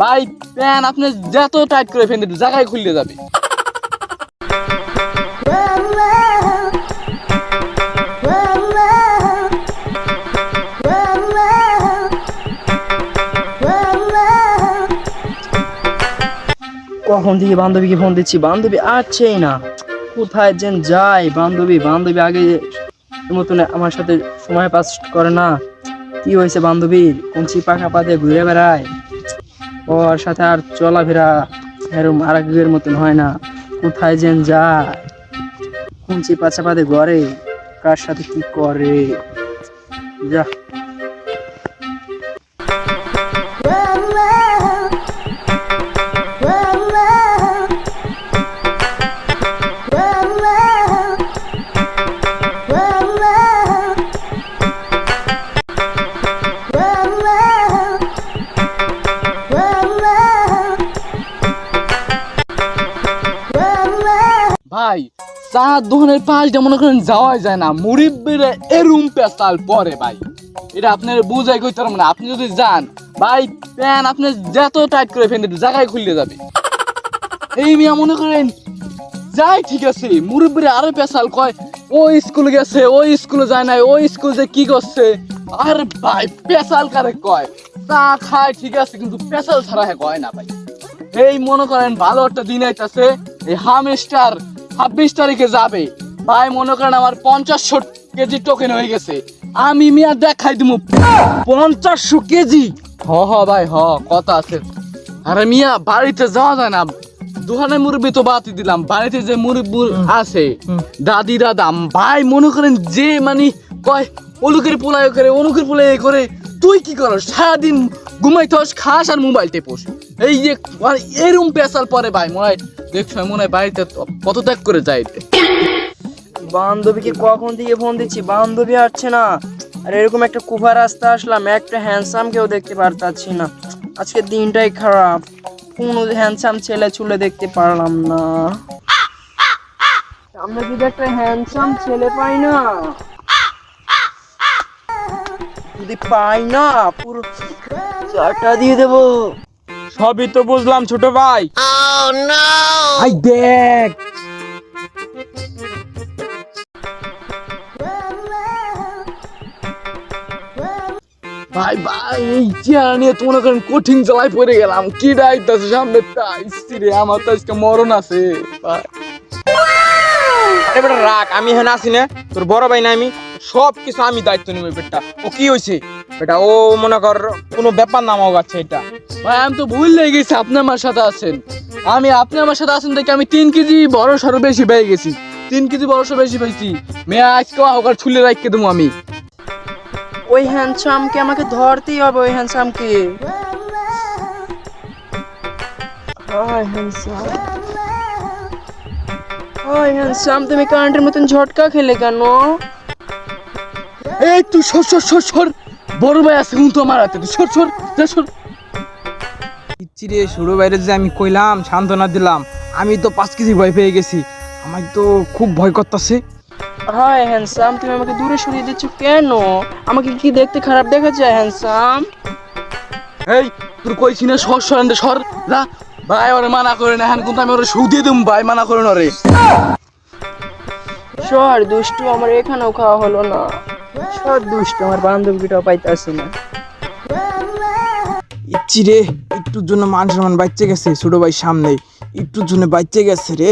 ভাই, প্যান আপনি যত টাইট করে ফেলে জায়গায় খুললে যাবে। কখন থেকে বান্ধবীকে ফোন দিচ্ছি? বান্ধবী আসছেই না। কোথায় যেন যায়? বান্ধবী বান্ধবী আগে মতন আমার সাথে সময় পাস করে না। কি হয়েছে বান্ধবীর কঞ্চি পাখা পাতে ঘুরে বেড়ায়? ওর সাথে আর চলাফেরা এরম আর আগের মতন হয় না। কোথায় যেন যায়। কুঞ্চি পাতে ঘরে, কার সাথে কি করে? যা। ভাই চা দোকানের পাশটা মনে করেন যাওয়াই যায় না। মুরিব্বির এরুম পেশাল পরে ভাই। এটা আপনার বুঝাই কইতে পারব না। আপনি যদি যান, ভাই, প্যান আপনি যত টাইট করে ফেলে জায়গায় খুললে যাবে। এই মিয়া মনে করেন, যাই ঠিক আছে, মুরব্বীর আরও পেশাল কয় ও স্কুলে গেছে ও স্কুলে যায় নাই ও স্কুল যে কি করছে? আরে ভাই পেশাল কারে কয়? চা খায় ঠিক আছে, কিন্তু পেশাল ছাড়া হ্যাঁ কয় না ভাই। এই মনে করেন ভালো একটা দিন আইতাছে, এই হামস্টার ছাব্বিশ তারিখে যাবে। ভাই মনে করেন আমার পঞ্চাশশো কেজি টোকেন হয়ে গেছে। আমি মিয়া দেখাই দিব পঞ্চাশশো কেজি? হ হ ভাই হ কথা আছে। আরে মিয়া বাড়িতে যাওয়া যায় না। দোকানে মুরব্বি তো বাতি দিলাম। বাড়িতে যে মুরব্বি আছে দাদি দাদা ভাই মনে করেন যে মানে কয় অলুকের পোলাই করে অনুকের পোলাই করে তুই কি করস? সারাদিন ঘুমাইতস খাস আর মোবাইল টেপোস এই যে এরম পেশাল পরে ভাই মনে হয় দেখছ মনে হয় বাড়িতে কত ত্যাগ করে যায় বান্ধবীকে কখন থেকে ফোন দিচ্ছি? বান্ধবী আসছে না। আর এরকম একটা কুফা রাস্তা আসলাম একটা হ্যান্ডসাম কেউ দেখতে পারতাছি না। আজকে দিনটাই খারাপ। কোনো হ্যান্ডসাম ছেলে চুলে দেখতে পারলাম না। আমরা যদি একটা হ্যান্ডসাম ছেলে পাই না যদি পাই না পুরো চাটা দিয়ে দেবো। সবই তো বুঝলাম ছোট ভাই। আই দেখ। ভাই ভাই এই চেয়ার নিয়ে তো মনে করেন কঠিন জ্বালায় পড়ে গেলাম। কি ডাইতেছে সামনে তাই? রে আমার তো আজকে মরণ আছে। ভাই। আরে বেটা রাখ আমি হেন আসি না। তোর বড় ভাই না আমি সব কিছু আমি দায়িত্ব নিব বেটা। ও কি হয়েছে বেটা ও মনে কর কোনো ব্যাপার না আমার কাছে এটা। ভাই আমি তো ভুল লেগে গেছি আপনি আমার সাথে আছেন। আমি আপনি আমার সাথে আছেন দেখে আমি তিন কেজি বড় সড়ো বেশি পেয়ে গেছি। তিন কেজি বড় সড়ো বেশি পেয়েছি মেয়ে আজকে হোকার ছুলে রাখতে দেবো আমি। ওই হ্যান্ডসামকে আমাকে ধরতেই হবে ওই হ্যান্ডসামকে হ্যান্ডসাম তুমি কারেন্টের মতন ঝটকা খেলে কেন? এই তুই সর সর সর সর। বড় ভাই আছে কিন্তু আমার হাতে। সর সর সর। ইচ্ছি রে ছোট বাইরে যে আমি কইলাম সান্ত্বনা দিলাম আমি তো পাঁচ কেজি ভয় পেয়ে গেছি। আমার তো খুব ভয় করতেছে। হাই হ্যান্ডসাম তুমি আমাকে দূরে সরিয়ে দিচ্ছ কেন? আমাকে কি দেখতে খারাপ দেখা যায় হ্যান্ডসাম এই তোর কইছি না সর সর সর যা। ভাই ওরে মানা করে না এখন কিন্তু আমি ওরে সু দিয়ে দিম ভাই মানা করে না রে সর দুষ্টু আমার এখানেও খাওয়া হলো না। সর দুষ্টু আমার বান্ধবীটাও পাইতাছি না। ইচ্ছি রে একটুর জন্য মান সম্মান বাচ্চা গেছে ছোট ভাই সামনে একটুর জন্য বাচ্চা গেছে রে।